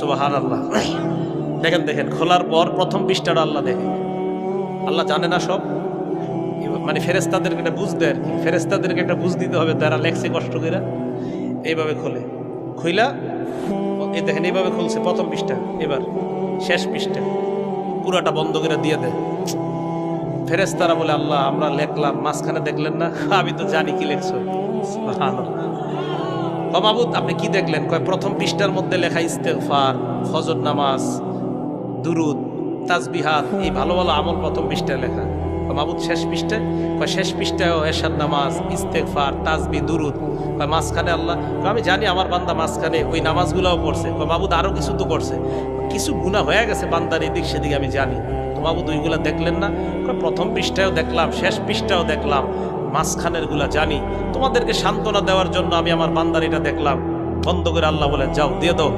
সুবাহান আল্লাহ দেখেন দেখেন, খোলার পর প্রথম পৃষ্ঠাটা আল্লাহ দেখে। আল্লাহ জানে না সব। মানে ফেরেস্তাদেরকে এটা বুঝতে আর কি। ফেরেস্তাদেরকে একটা বুঝ দিতে হবে, তারা লেখছে কষ্ট করে। এইভাবে খোলে। খুইলা এই দেখেন, এইভাবে খুলছে প্রথম পৃষ্ঠা। এবার শেষ পৃষ্ঠা। পুরাটা বন্ধ করে দিয়ে দেয়। ফেরেস্তারা বলে, আল্লাহ, আমরা লেখলাম, মাঝখানে দেখলেন না। আমি তো জানি কি লেখছো। মাবুদ, আপনি কি দেখলেন? কয়, প্রথম পৃষ্ঠার মধ্যে লেখা ইস্তেগফার, ফজর নামাজ, দুরুদ, তাজবিহাত, এই ভালো ভালো আমল প্রথম পৃষ্ঠায় লেখা। মাবুদ, শেষ পৃষ্ঠায়? কয়, শেষ পৃষ্ঠায় এশার নামাজ, ইস্তেগফার, তাজবি, দুরুদ। কয়, মাঝখানে আল্লাহ আমি জানি আমার বান্দা মাঝখানে ওই নামাজগুলোও পড়ছে। কয়, মাবুদ আরও কিছু তো করছে কিছু গুণা হয়ে গেছে বান্দার এদিক সেদিকে, আমি জানি। তো বাবুদ ওইগুলা দেখলেন না? প্রথম পৃষ্ঠায়ও দেখলাম, শেষ পৃষ্ঠাও দেখলাম। মাঝখানেরগুলা জানি। তোমাদেরকে সান্ত্বনা দেওয়ার জন্য আমি আমার বান্দার এটা দেখলাম। বন্ধ করে আল্লাহ বলেন, যাও, দিয়ে দাও।